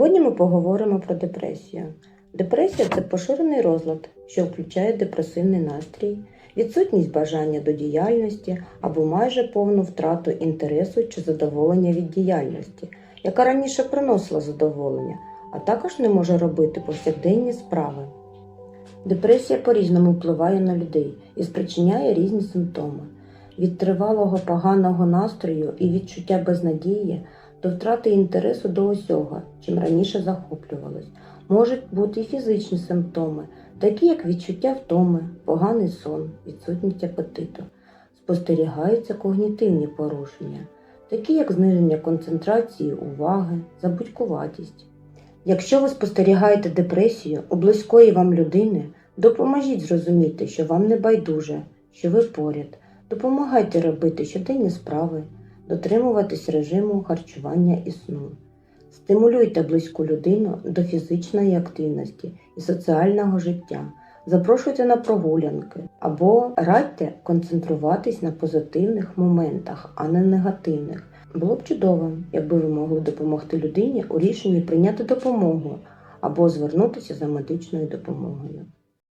Сьогодні ми поговоримо про депресію. Депресія це поширений розлад, що включає депресивний настрій, відсутність бажання до діяльності або майже повну втрату інтересу чи задоволення від діяльності, яка раніше приносила задоволення, а також не може робити повсякденні справи. Депресія по-різному впливає на людей і спричиняє різні симптоми від тривалого поганого настрою і відчуття безнадії до втрати інтересу до усього, чим раніше захоплювалось. Можуть бути і фізичні симптоми, такі як відчуття втоми, поганий сон, відсутність апетиту. Спостерігаються когнітивні порушення, такі як зниження концентрації уваги, забудькуватість. Якщо ви спостерігаєте депресію у близької вам людини, допоможіть зрозуміти, що вам не байдуже, що ви поряд. Допомагайте робити щоденні справи, дотримуватись режиму харчування і сну. Стимулюйте близьку людину до фізичної активності і соціального життя. Запрошуйте на прогулянки або радьте концентруватись на позитивних моментах, а не негативних. Було б чудово, якби ви могли допомогти людині у рішенні прийняти допомогу або звернутися за медичною допомогою.